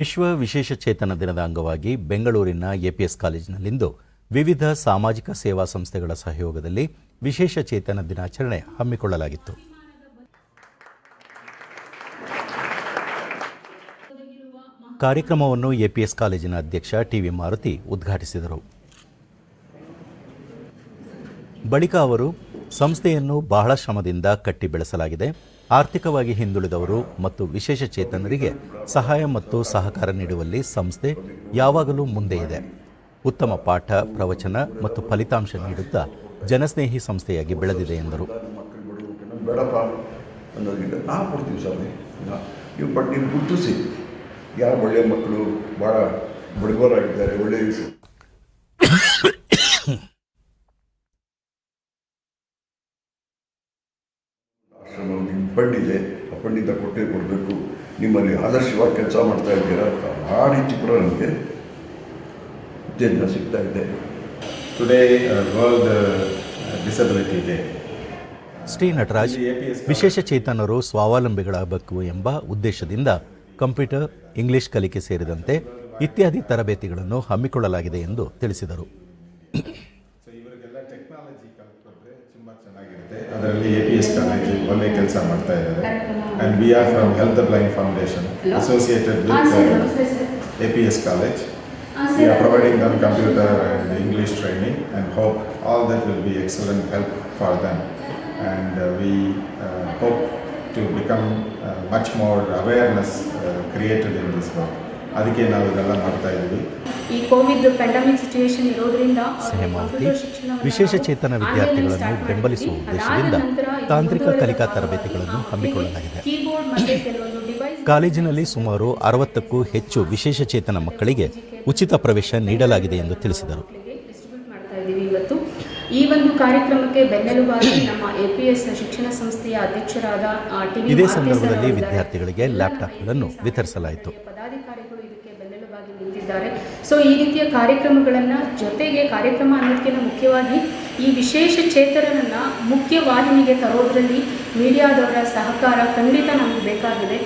ವಿಶ್ವ ವಿಶೇಷ ಚೇತನ ದಿನದ ಅಂಗವಾಗಿ ಬೆಂಗಳೂರಿನ ಎಪಿಎಸ್ ಕಾಲೇಜಿನಲ್ಲಿಂದು ವಿವಿಧ ಸಾಮಾಜಿಕ ಸೇವಾ ಸಂಸ್ಥೆಗಳ ಸಹಯೋಗದಲ್ಲಿ ವಿಶೇಷ ಚೇತನ ದಿನಾಚರಣೆ ಹಮ್ಮಿಕೊಳ್ಳಲಾಗಿತ್ತು. ಕಾರ್ಯಕ್ರಮವನ್ನು ಎಪಿಎಸ್ ಕಾಲೇಜಿನ ಅಧ್ಯಕ್ಷ ಟಿವಿ ಮಾರುತಿ ಉದ್ಘಾಟಿಸಿದರು. ಬಳಿಕ ಅವರು ಸಂಸ್ಥೆಯನ್ನು ಬಹಳ ಶ್ರಮದಿಂದ ಕಟ್ಟಿ ಬೆಳೆಸಲಾಗಿದೆ ಆರ್ಥಿಕವಾಗಿ ಹಿಂದುಳಿದವರು ಮತ್ತು ವಿಶೇಷ ಚೇತನರಿಗೆ ಸಹಾಯ ಮತ್ತು ಸಹಕಾರ ನೀಡುವಲ್ಲಿ ಸಂಸ್ಥೆ ಯಾವಾಗಲೂ ಮುಂದೆ ಇದೆ ಉತ್ತಮ ಪಾಠ ಪ್ರವಚನ ಮತ್ತು ಫಲಿತಾಂಶ ನೀಡುತ್ತಾ ಜನಸ್ನೇಹಿ ಸಂಸ್ಥೆಯಾಗಿ ಬೆಳೆದಿದೆ ಎಂದರು ಯಾರು ಒಳ್ಳೆಯ ಮಕ್ಕಳು ಭಾಳ ಒಳ್ಳೆಯ ಆಶ್ರಮ ನಿಮ್ಮ ಫಂಡಿದೆ ಆ ಫಂಡಿಂದ ಕೊಟ್ಟೇ ಕೊಡಬೇಕು. ನಿಮ್ಮಲ್ಲಿ ಆದರ್ಶವಾಗಿ ಕೆಲಸ ಮಾಡ್ತಾ ಇದ್ದೀರಾ? ಆ ರೀತಿ ಕೂಡ ನಮಗೆ ಉತ್ತೇಜನ ಸಿಗ್ತಾ ಇದೆ. Today world disability day Shri Nataraj ವಿಶೇಷ ಚೇತನರು ಸ್ವಾವಲಂಬಿಗಳಾಗಬೇಕು ಎಂಬ ಉದ್ದೇಶದಿಂದ ಕಂಪ್ಯೂಟರ್ ಇಂಗ್ಲಿಷ್ ಕಲಿಕೆ ಸೇರಿದಂತೆ ಇತ್ಯಾದಿ ತರಬೇತಿಗಳನ್ನು ಹಮ್ಮಿಕೊಳ್ಳಲಾಗಿದೆ ಎಂದು ತಿಳಿಸಿದರು. ಇವರಿಗೆಲ್ಲ ಟೆಕ್ನಾಲಜಿ ಕಲ್ತ್ಕೊಂಡ್ರೆ ತುಂಬ ಚೆನ್ನಾಗಿರುತ್ತೆ. ಅದರಲ್ಲಿ ಎ ಪಿ ಎಸ್ ಕಾಲೇಜ್ ಒಳ್ಳೆ ಕೆಲಸ ಮಾಡ್ತಾ ಇದ್ದಾರೆ. And we are from health blind foundation associated with A P S college we are providing them computer and English training and hope all that will be excellent help for them and we hope to become much more awareness created in this work ಅದಕ್ಕೆ ನಾವು ಇದೆಲ್ಲ ಮಾಡ್ತಾ ಇದ್ದೀವಿ. ಈ Covid pandemic situation ಇರೋದ್ರಿಂದ ಸಹಮಾವತಿ ವಿಶೇಷ ಚೇತನ ವಿದ್ಯಾರ್ಥಿಗಳನ್ನು ಬೆಂಬಲಿಸುವ ಉದ್ದೇಶದಿಂದ ತಾಂತ್ರಿಕ ಕಲಿಕಾ ತರಬೇತಿಗಳನ್ನು ಹಮ್ಮಿಕೊಳ್ಳಲಾಗಿದೆ. ಕೀಬೋರ್ಡ್ ಮತ್ತೆ ಕೆಲವೊಂದು ಡಿವೈಸ್ ಕಾಲೇಜಿನಲ್ಲಿ ಸುಮಾರು ಅರವತ್ತಕ್ಕೂ ಹೆಚ್ಚು ವಿಶೇಷ ಚೇತನ ಮಕ್ಕಳಿಗೆ ಉಚಿತ ಪ್ರವೇಶ ನೀಡಲಾಗಿದೆ ಎಂದು ತಿಳಿಸಿದರು. ಇವತ್ತು. ಈ ಒಂದು ಕಾರ್ಯಕ್ರಮಕ್ಕೆ ಬೆನ್ನೆಲುಬಾಗಿ ನಮ್ಮ ಎಪಿಎಸ್ ಶಿಕ್ಷಣ ಸಂಸ್ಥೆಯ ಅಧ್ಯಕ್ಷರಾದ ಆ, ಟಿ ವಿ ಇದೇ ಸಂದರ್ಭದಲ್ಲಿ ವಿದ್ಯಾರ್ಥಿಗಳಿಗೆ ಲ್ಯಾಪ್ಟಾಪ್ಗಳನ್ನು ವಿತರಿಸಲಾಯಿತು. ಬೆನ್ನೆಲುಬಾಗಿ ಸೊ ಈ ರೀತಿಯ ಕಾರ್ಯಕ್ರಮಗಳನ್ನು ಜೊತೆಗೆ ಕಾರ್ಯಕ್ರಮ ಅನ್ನೋದಕ್ಕಿಂತ ಮುಖ್ಯವಾಗಿ ಈ ವಿಶೇಷ ಚೇತನರನ್ನು ಮುಖ್ಯ ವಾಹಿನಿಗೆ ತರೋದ್ರಲ್ಲಿ ಮೀಡಿಯಾದವರ ಸಹಕಾರ ಖಂಡಿತ ನಮಗೆ ಬೇಕಾಗಿದೆ.